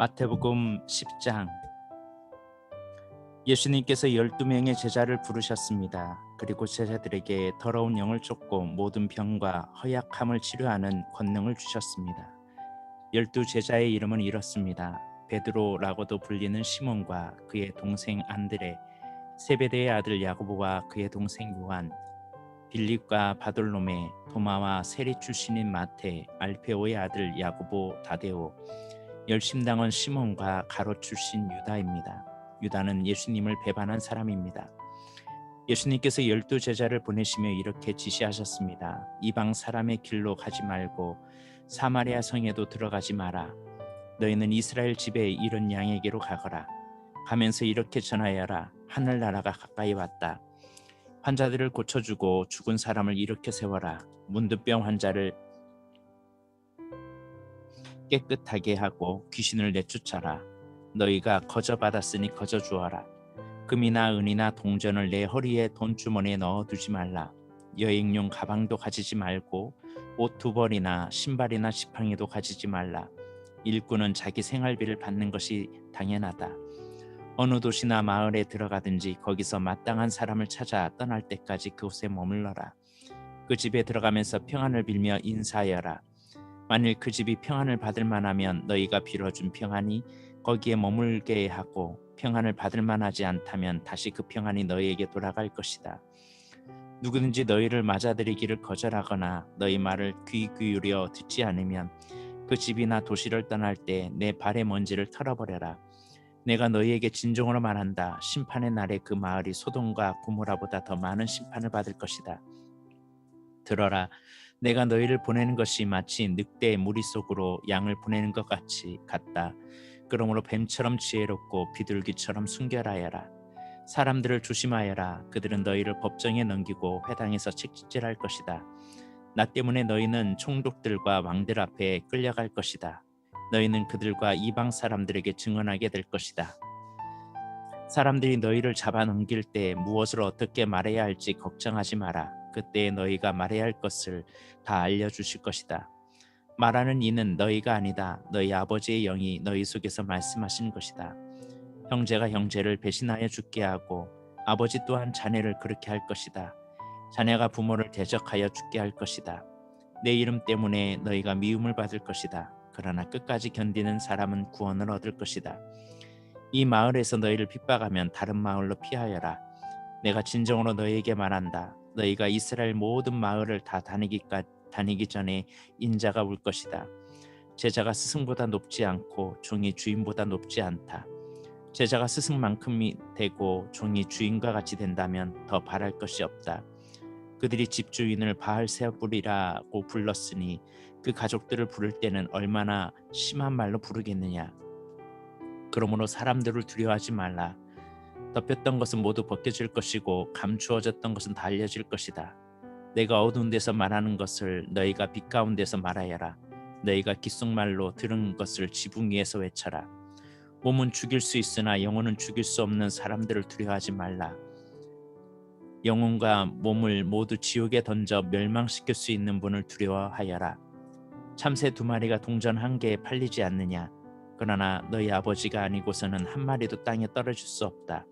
마태복음 10장 예수님께서 12명의 제자를 부르셨습니다. 그리고 제자들에게 더러운 영을 쫓고 모든 병과 허약함을 치료하는 권능을 주셨습니다. 열두 제자의 이름은 이렇습니다. 베드로라고도 불리는 시몬과 그의 동생 안드레, 세베대의 아들 야고보와 그의 동생 요한, 빌립과 바돌로메, 도마와 세리 출신인 마테, 알페오의 아들 야고보 다데오, 열심당원 시몬과 가롯 출신 유다입니다. 유다는 예수님을 배반한 사람입니다. 예수님께서 열두 제자를 보내시며 이렇게 지시하셨습니다. 이방 사람의 길로 가지 말고 사마리아 성에도 들어가지 마라. 너희는 이스라엘 집에 이른 양에게로 가거라. 가면서 이렇게 전하여라. 하늘나라가 가까이 왔다. 환자들을 고쳐주고 죽은 사람을 일으켜 세워라. 문득병 환자를 깨끗하게 하고 귀신을 내쫓아라. 너희가 거저 받았으니 거저 주어라. 금이나 은이나 동전을 내 허리에 돈주머니에 넣어두지 말라. 여행용 가방도 가지지 말고 옷 두 벌이나 신발이나 지팡이도 가지지 말라. 일꾼은 자기 생활비를 받는 것이 당연하다. 어느 도시나 마을에 들어가든지 거기서 마땅한 사람을 찾아 떠날 때까지 그곳에 머물러라. 그 집에 들어가면서 평안을 빌며 인사하여라. 만일 그 집이 평안을 받을 만하면 너희가 빌어준 평안이 거기에 머물게 하고 평안을 받을 만하지 않다면 다시 그 평안이 너희에게 돌아갈 것이다. 누구든지 너희를 맞아들이기를 거절하거나 너희 말을 귀 기울여 듣지 않으면 그 집이나 도시를 떠날 때 내 발의 먼지를 털어버려라. 내가 너희에게 진정으로 말한다. 심판의 날에 그 마을이 소돔과 고모라보다 더 많은 심판을 받을 것이다. 들어라. 내가 너희를 보내는 것이 마치 늑대의 무리 속으로 양을 보내는 것 같이 같다. 그러므로 뱀처럼 지혜롭고 비둘기처럼 순결하여라. 사람들을 조심하여라. 그들은 너희를 법정에 넘기고 회당에서 책짓질할 것이다. 나 때문에 너희는 총독들과 왕들 앞에 끌려갈 것이다. 너희는 그들과 이방 사람들에게 증언하게 될 것이다. 사람들이 너희를 잡아 넘길 때 무엇을 어떻게 말해야 할지 걱정하지 마라. 그때 너희가 말해야 할 것을 다 알려주실 것이다. 말하는 이는 너희가 아니다. 너희 아버지의 영이 너희 속에서 말씀하신 것이다. 형제가 형제를 배신하여 죽게 하고 아버지 또한 자네를 그렇게 할 것이다. 자네가 부모를 대적하여 죽게 할 것이다. 내 이름 때문에 너희가 미움을 받을 것이다. 그러나 끝까지 견디는 사람은 구원을 얻을 것이다. 이 마을에서 너희를 핍박하면 다른 마을로 피하여라. 내가 진정으로 너희에게 말한다. 너희가 이스라엘 모든 마을을 다 다니기까 다니기 전에 인자가 올 것이다. 제자가 스승보다 높지 않고 종이 주인보다 높지 않다. 제자가 스승만큼이 되고 종이 주인과 같이 된다면 더 바랄 것이 없다. 그들이 집주인을 바알 세불이라고 불렀으니 그 가족들을 부를 때는 얼마나 심한 말로 부르겠느냐. 그러므로 사람들을 두려워하지 말라. 덮였던 것은 모두 벗겨질 것이고 감추어졌던 것은 다 알려질 것이다. 내가 어두운 데서 말하는 것을 너희가 빛 가운데서 말하여라. 너희가 귓속말로 들은 것을 지붕 위에서 외쳐라. 몸은 죽일 수 있으나 영혼은 죽일 수 없는 사람들을 두려워하지 말라. 영혼과 몸을 모두 지옥에 던져 멸망시킬 수 있는 분을 두려워하여라. 참새 두 마리가 동전 한 개에 팔리지 않느냐. 그러나 너희 아버지가 아니고서는 한 마리도 땅에 떨어질 수 없다.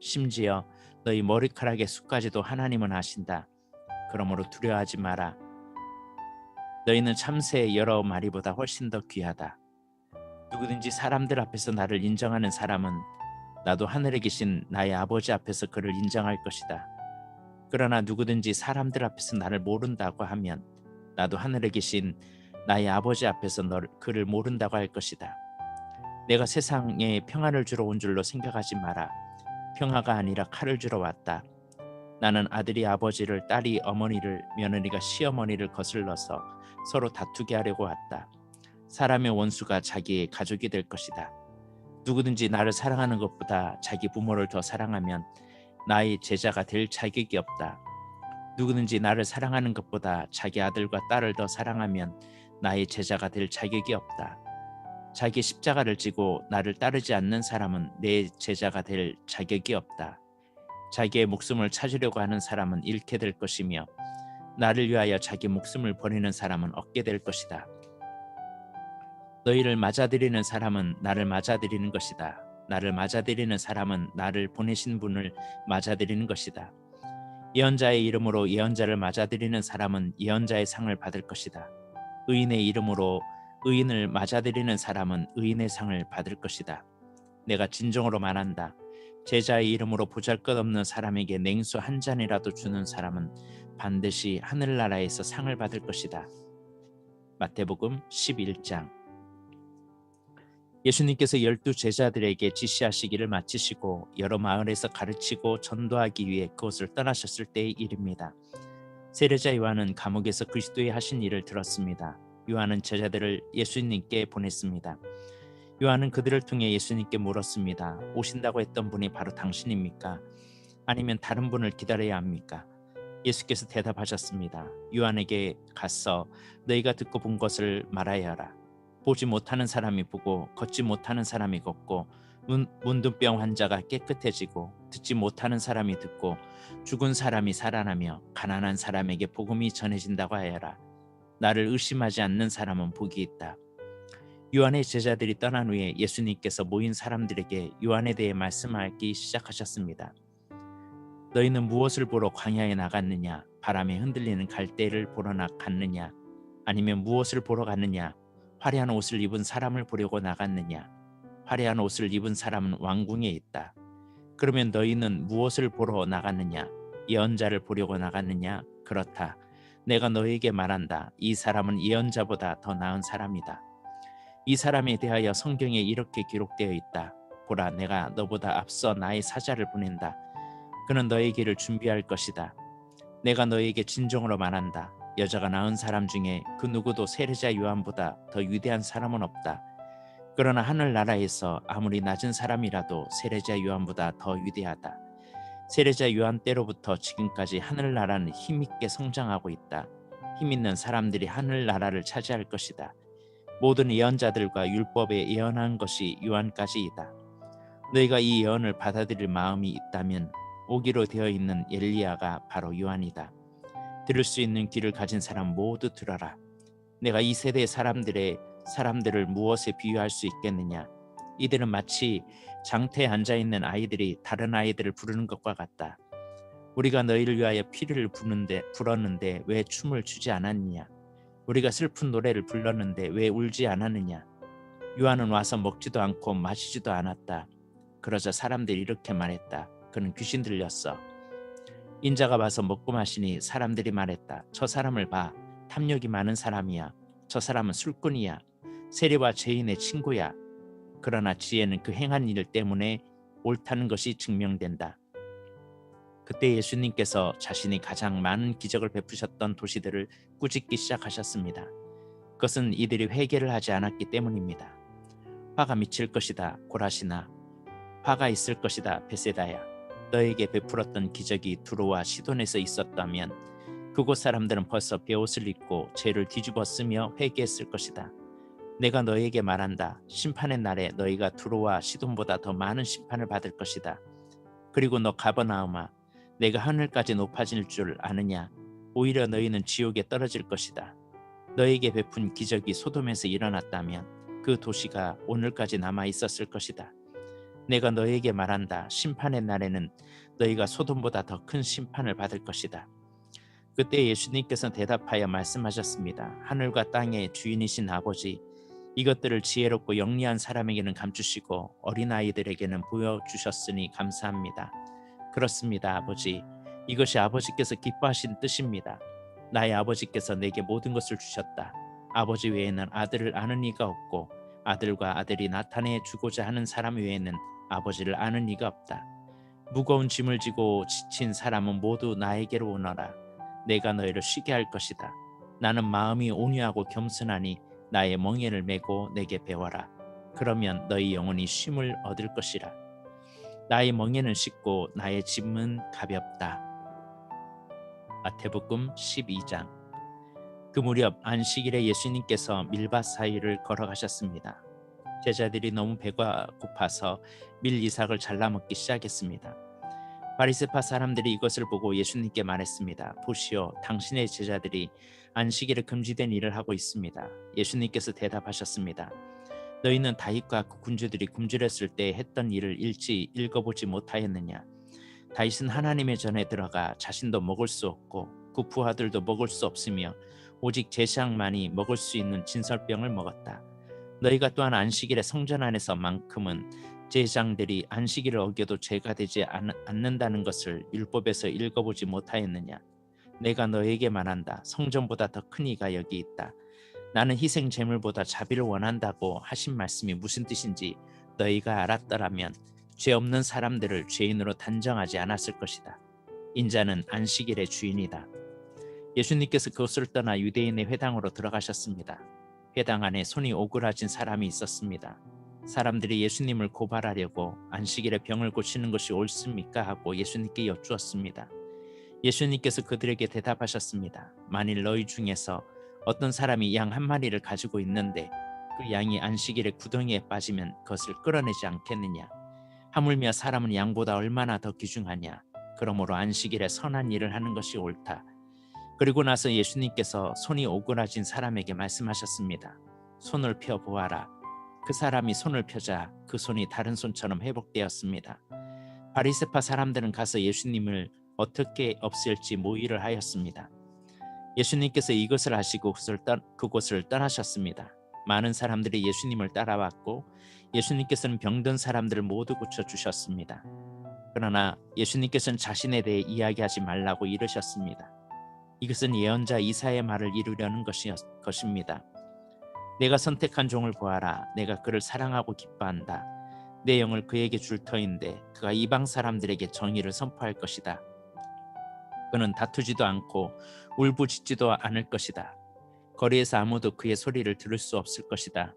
심지어 너희 머리카락의 수까지도 하나님은 아신다. 그러므로 두려워하지 마라. 너희는 참새의 여러 마리보다 훨씬 더 귀하다. 누구든지 사람들 앞에서 나를 인정하는 사람은 나도 하늘에 계신 나의 아버지 앞에서 그를 인정할 것이다. 그러나 누구든지 사람들 앞에서 나를 모른다고 하면 나도 하늘에 계신 나의 아버지 앞에서 너를 그를 모른다고 할 것이다. 내가 세상에 평안을 주러 온 줄로 생각하지 마라. 평화가 아니라 칼을 주러 왔다. 나는 아들이 아버지를, 딸이 어머니를, 며느리가 시어머니를 거슬러서 서로 다투게 하려고 왔다. 사람의 원수가 자기의 가족이 될 것이다. 누구든지 나를 사랑하는 것보다 자기 부모를 더 사랑하면 나의 제자가 될 자격이 없다. 누구든지 나를 사랑하는 것보다 자기 아들과 딸을 더 사랑하면 나의 제자가 될 자격이 없다. 자기 십자가를 지고 나를 따르지 않는 사람은 내 제자가 될 자격이 없다. 자기의 목숨을 찾으려고 하는 사람은 잃게 될 것이며 나를 위하여 자기 목숨을 버리는 사람은 얻게 될 것이다. 너희를 맞아들이는 사람은 나를 맞아들이는 것이다. 나를 맞아들이는 사람은 나를 보내신 분을 맞아들이는 것이다. 예언자의 이름으로 예언자를 맞아들이는 사람은 예언자의 상을 받을 것이다. 의인의 이름으로 의인을 맞아들이는 사람은 의인의 상을 받을 것이다. 내가 진정으로 말한다. 제자의 이름으로 보잘것없는 사람에게 냉수 한 잔이라도 주는 사람은 반드시 하늘나라에서 상을 받을 것이다. 마태복음 11장 예수님께서 열두 제자들에게 지시하시기를 마치시고 여러 마을에서 가르치고 전도하기 위해 그곳을 떠나셨을 때의 일입니다. 세례자 요한은 감옥에서 그리스도의 하신 일을 들었습니다. 요한은 제자들을 예수님께 보냈습니다. 요한은 그들을 통해 예수님께 물었습니다. 오신다고 했던 분이 바로 당신입니까? 아니면 다른 분을 기다려야 합니까? 예수께서 대답하셨습니다. 요한에게 가서 너희가 듣고 본 것을 말하여 하라. 보지 못하는 사람이 보고 걷지 못하는 사람이 걷고 문, 문둥병 환자가 깨끗해지고 듣지 못하는 사람이 듣고 죽은 사람이 살아나며 가난한 사람에게 복음이 전해진다고 하여라. 나를 의심하지 않는 사람은 복이 있다. 요한의 제자들이 떠난 후에 예수님께서 모인 사람들에게 요한에 대해 말씀하기 시작하셨습니다. 너희는 무엇을 보러 광야에 나갔느냐? 바람에 흔들리는 갈대를 보러 갔느냐? 아니면 무엇을 보러 갔느냐? 화려한 옷을 입은 사람을 보려고 나갔느냐? 화려한 옷을 입은 사람은 왕궁에 있다. 그러면 너희는 무엇을 보러 나갔느냐? 예언자를 보려고 나갔느냐? 그렇다. 내가 너희에게 말한다. 이 사람은 예언자보다 더 나은 사람이다. 이 사람에 대하여 성경에 이렇게 기록되어 있다. 보라, 내가 너보다 앞서 나의 사자를 보낸다. 그는 너의 길을 준비할 것이다. 내가 너에게 진정으로 말한다. 여자가 낳은 사람 중에 그 누구도 세례자 요한보다 더 위대한 사람은 없다. 그러나 하늘나라에서 아무리 낮은 사람이라도 세례자 요한보다 더 위대하다. 세례자 요한 때로부터 지금까지 하늘나라는 힘있게 성장하고 있다. 힘있는 사람들이 하늘나라를 차지할 것이다. 모든 예언자들과 율법에 예언한 것이 요한까지이다. 너희가 이 예언을 받아들일 마음이 있다면 오기로 되어 있는 엘리야가 바로 요한이다. 들을 수 있는 귀를 가진 사람 모두 들어라. 내가 이 세대 사람들의 사람들을 무엇에 비유할 수 있겠느냐? 이들은 마치 장태에 앉아 있는 아이들이 다른 아이들을 부르는 것과 같다. 우리가 너희를 위하여 피를 부는데 불었는데 왜 춤을 추지 않았느냐? 우리가 슬픈 노래를 불렀는데 왜 울지 않았느냐? 요한은 와서 먹지도 않고 마시지도 않았다. 그러자 사람들이 이렇게 말했다. 그는 귀신 들렸어. 인자가 와서 먹고 마시니 사람들이 말했다. 저 사람을 봐. 탐욕이 많은 사람이야. 저 사람은 술꾼이야. 세리와 죄인의 친구야. 그러나 지혜는 그 행한 일 때문에 옳다는 것이 증명된다. 그때 예수님께서 자신이 가장 많은 기적을 베푸셨던 도시들을 꾸짖기 시작하셨습니다. 그것은 이들이 회개를 하지 않았기 때문입니다. 화가 미칠 것이다 고라시나 화가 있을 것이다 베세다야 너에게 베풀었던 기적이 두로와 시돈에서 있었다면 그곳 사람들은 벌써 베옷을 입고 죄를 뒤집었으며 회개했을 것이다. 내가 너에게 말한다. 심판의 날에 너희가 두로와 시돈보다 더 많은 심판을 받을 것이다. 그리고 너 가버나움아, 내가 하늘까지 높아질 줄 아느냐? 오히려 너희는 지옥에 떨어질 것이다. 너에게 베푼 기적이 소돔에서 일어났다면 그 도시가 오늘까지 남아 있었을 것이다. 내가 너에게 말한다. 심판의 날에는 너희가 소돔보다 더 큰 심판을 받을 것이다. 그때 예수님께서 대답하여 말씀하셨습니다. 하늘과 땅의 주인이신 아버지, 이것들을 지혜롭고 영리한 사람에게는 감추시고 어린아이들에게는 보여주셨으니 감사합니다. 그렇습니다, 아버지. 이것이 아버지께서 기뻐하신 뜻입니다. 나의 아버지께서 내게 모든 것을 주셨다. 아버지 외에는 아들을 아는 이가 없고 아들과 아들이 나타내 주고자 하는 사람 외에는 아버지를 아는 이가 없다. 무거운 짐을 지고 지친 사람은 모두 나에게로 오너라. 내가 너희를 쉬게 할 것이다. 나는 마음이 온유하고 겸손하니 나의 멍에를 메고 내게 배워라. 그러면 너희 영혼이 쉼을 얻을 것이라. 나의 멍에는 쉽고 나의 짐은 가볍다. 마태복음 12장 그 무렵 안식일에 예수님께서 밀밭 사이를 걸어가셨습니다. 제자들이 너무 배가 고파서 밀 이삭을 잘라 먹기 시작했습니다. 바리새파 사람들이 이것을 보고 예수님께 말했습니다. 보시오, 당신의 제자들이 안식일에 금지된 일을 하고 있습니다. 예수님께서 대답하셨습니다. 너희는 다윗과 그 군주들이 굶주렸을 때 했던 일을 일찍 읽어보지 못하였느냐? 다윗은 하나님의 전에 들어가 자신도 먹을 수 없고 그 부하들도 먹을 수 없으며 오직 제사장만이 먹을 수 있는 진설병을 먹었다. 너희가 또한 안식일에 성전 안에서만큼은 제장들이 안식일을 어겨도 죄가 되지 않, 않는다는 것을 율법에서 읽어보지 못하였느냐? 내가 너에게 말한다. 성전보다 더 큰 이가 여기 있다. 나는 희생 제물보다 자비를 원한다고 하신 말씀이 무슨 뜻인지 너희가 알았더라면 죄 없는 사람들을 죄인으로 단정하지 않았을 것이다. 인자는 안식일의 주인이다. 예수님께서 그것을 떠나 유대인의 회당으로 들어가셨습니다. 회당 안에 손이 오그라진 사람이 있었습니다. 사람들이 예수님을 고발하려고 안식일에 병을 고치는 것이 옳습니까 하고 예수님께 여쭈었습니다. 예수님께서 그들에게 대답하셨습니다. 만일 너희 중에서 어떤 사람이 양 한 마리를 가지고 있는데 그 양이 안식일에 구덩이에 빠지면 그것을 끌어내지 않겠느냐? 하물며 사람은 양보다 얼마나 더 귀중하냐? 그러므로 안식일에 선한 일을 하는 것이 옳다. 그리고 나서 예수님께서 손이 오그라진 사람에게 말씀하셨습니다. 손을 펴 보아라. 그 사람이 손을 펴자 그 손이 다른 손처럼 회복되었습니다. 바리세파 사람들은 가서 예수님을 어떻게 없앨지 모의를 하였습니다. 예수님께서 이것을 하시고 그곳을 떠나셨습니다. 많은 사람들이 예수님을 따라왔고 예수님께서는 병든 사람들을 모두 고쳐 주셨습니다. 그러나 예수님께서는 자신에 대해 이야기하지 말라고 이르셨습니다. 이것은 예언자 이사의 말을 이루려는 것입니다. 내가 선택한 종을 보아라. 내가 그를 사랑하고 기뻐한다. 내 영을 그에게 줄 터인데 그가 이방 사람들에게 정의를 선포할 것이다. 그는 다투지도 않고 울부짖지도 않을 것이다. 거리에서 아무도 그의 소리를 들을 수 없을 것이다.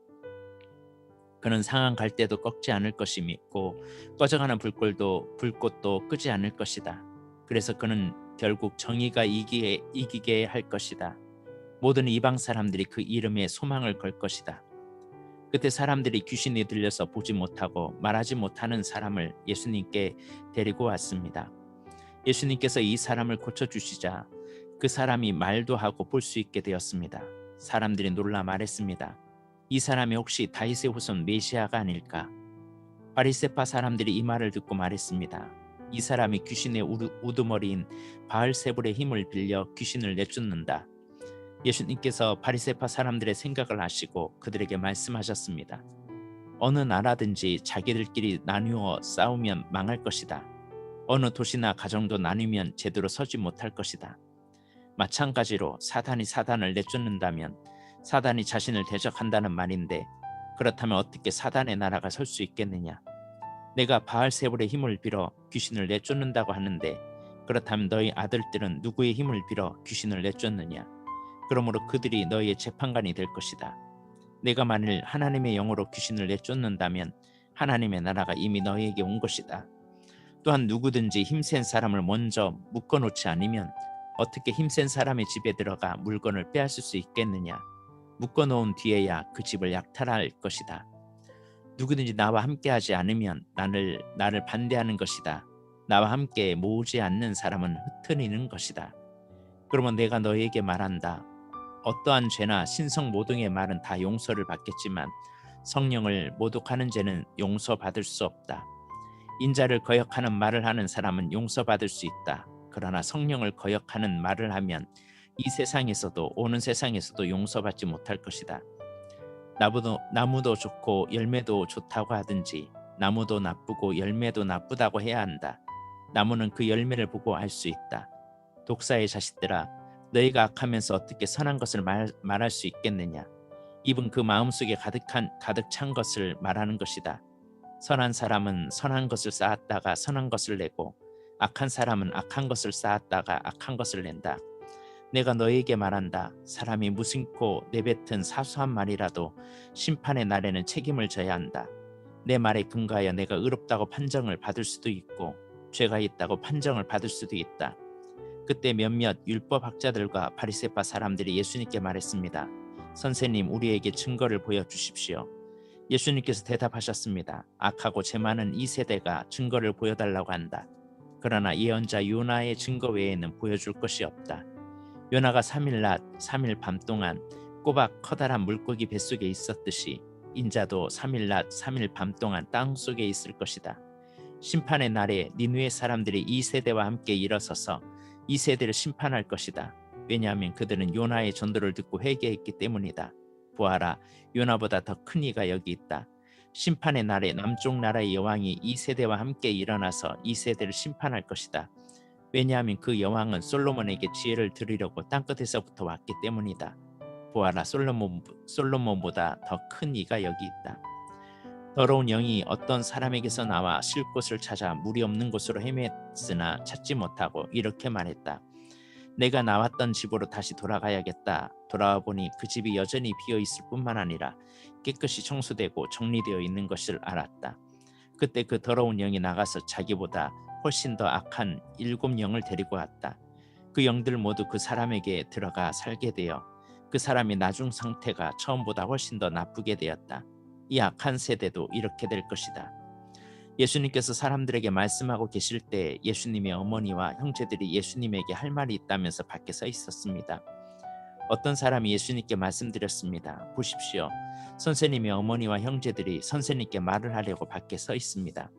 그는 상한 갈 때도 꺾지 않을 것이 믿고 꺼져가는 불꽃도 불꽃도 끄지 않을 것이다. 그래서 그는 결국 정의가 이기게, 이기게 할 것이다. 모든 이방 사람들이 그 이름에 소망을 걸 것이다. 그때 사람들이 귀신이 들려서 보지 못하고 말하지 못하는 사람을 예수님께 데리고 왔습니다. 예수님께서 이 사람을 고쳐 주시자 그 사람이 말도 하고 볼 수 있게 되었습니다. 사람들이 놀라 말했습니다. 이 사람이 혹시 다윗의 후손 메시아가 아닐까? 바리세파 사람들이 이 말을 듣고 말했습니다. 이 사람이 귀신의 우두머리인 바알세불의 힘을 빌려 귀신을 내쫓는다. 예수님께서 바리세파 사람들의 생각을 아시고 그들에게 말씀하셨습니다. 어느 나라든지 자기들끼리 나누어 싸우면 망할 것이다. 어느 도시나 가정도 나누면 제대로 서지 못할 것이다. 마찬가지로 사단이 사단을 내쫓는다면 사단이 자신을 대적한다는 말인데 그렇다면 어떻게 사단의 나라가 설 수 있겠느냐? 내가 바알세불의 힘을 빌어 귀신을 내쫓는다고 하는데 그렇다면 너희 아들들은 누구의 힘을 빌어 귀신을 내쫓느냐? 그러므로 그들이 너희의 재판관이 될 것이다. 내가 만일 하나님의 영으로 귀신을 내쫓는다면 하나님의 나라가 이미 너희에게 온 것이다. 또한 누구든지 힘센 사람을 먼저 묶어놓지 않으면 어떻게 힘센 사람의 집에 들어가 물건을 빼앗을 수 있겠느냐? 묶어놓은 뒤에야 그 집을 약탈할 것이다. 누구든지 나와 함께하지 않으면 나를 나를 반대하는 것이다. 나와 함께 모으지 않는 사람은 흩트리는 것이다. 그러면 내가 너에게 말한다. 어떠한 죄나 신성 모등의 말은 다 용서를 받겠지만 성령을 모독하는 죄는 용서받을 수 없다. 인자를 거역하는 말을 하는 사람은 용서받을 수 있다. 그러나 성령을 거역하는 말을 하면 이 세상에서도 오는 세상에서도 용서받지 못할 것이다. 나무도, 나무도 좋고 열매도 좋다고 하든지 나무도 나쁘고 열매도 나쁘다고 해야 한다. 나무는 그 열매를 보고 알 수 있다. 독사의 자식들아 너희가 악하면서 어떻게 선한 것을 말, 말할 수 있겠느냐? 입은 그 마음속에 가득한 가득 찬 것을 말하는 것이다. 선한 사람은 선한 것을 쌓았다가 선한 것을 내고 악한 사람은 악한 것을 쌓았다가 악한 것을 낸다. 내가 너에게 말한다. 사람이 무심코 내뱉은 사소한 말이라도 심판의 날에는 책임을 져야 한다. 내 말에 근거하여 내가 의롭다고 판정을 받을 수도 있고 죄가 있다고 판정을 받을 수도 있다. 그때 몇몇 율법학자들과 바리새파 사람들이 예수님께 말했습니다. 선생님, 우리에게 증거를 보여 주십시오. 예수님께서 대답하셨습니다. 악하고 죄 많은 이 세대가 증거를 보여달라고 한다. 그러나 예언자 요나의 증거 외에는 보여줄 것이 없다. 요나가 3일 낮, 3일 밤 동안 꼬박 커다란 물고기 뱃속에 있었듯이 인자도 3일 낮 3일 밤 동안 땅 속에 있을 것이다. 심판의 날에 니누의 사람들이 이 세대와 함께 일어서서 이 세대를 심판할 것이다. 왜냐하면 그들은 요나의 전도를 듣고 회개했기 때문이다. 보아라, 요나보다 더 큰 이가 여기 있다. 심판의 날에 남쪽 나라의 여왕이 이 세대와 함께 일어나서 이 세대를 심판할 것이다. 왜냐하면 그 여왕은 솔로몬에게 지혜를 들으려고 땅끝에서부터 왔기 때문이다. 보아라, 솔로몬, 솔로몬보다 더 큰 이가 여기 있다. 더러운 영이 어떤 사람에게서 나와 쉴 곳을 찾아 물이 없는 곳으로 헤맸으나 찾지 못하고 이렇게 말했다. 내가 나왔던 집으로 다시 돌아가야겠다. 돌아와 보니 그 집이 여전히 비어 있을 뿐만 아니라 깨끗이 청소되고 정리되어 있는 것을 알았다. 그때 그 더러운 영이 나가서 자기보다 훨씬 더 악한 일곱 영을 데리고 왔다. 그 영들 모두 그 사람에게 들어가 살게 되어 그 사람의 나중 상태가 처음보다 훨씬 더 나쁘게 되었다. 이 악한 세대도 이렇게 될 것이다. 예수님께서 사람들에게 말씀하고 계실 때 예수님의 어머니와 형제들이 예수님에게 할 말이 있다면서 밖에 서 있었습니다. 어떤 사람이 예수님께 말씀드렸습니다. 보십시오. 선생님의 어머니와 형제들이 선생님께 말을 하려고 밖에 서 있습니다.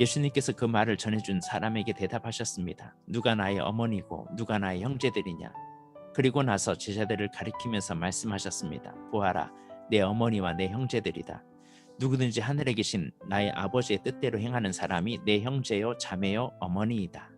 예수님께서 그 말을 전해준 사람에게 대답하셨습니다. 누가 나의 어머니고 누가 나의 형제들이냐? 그리고 나서 제자들을 가리키면서 말씀하셨습니다. 보아라, 내 어머니와 내 형제들이다. 누구든지 하늘에 계신 나의 아버지의 뜻대로 행하는 사람이 내 형제요 자매요 어머니이다.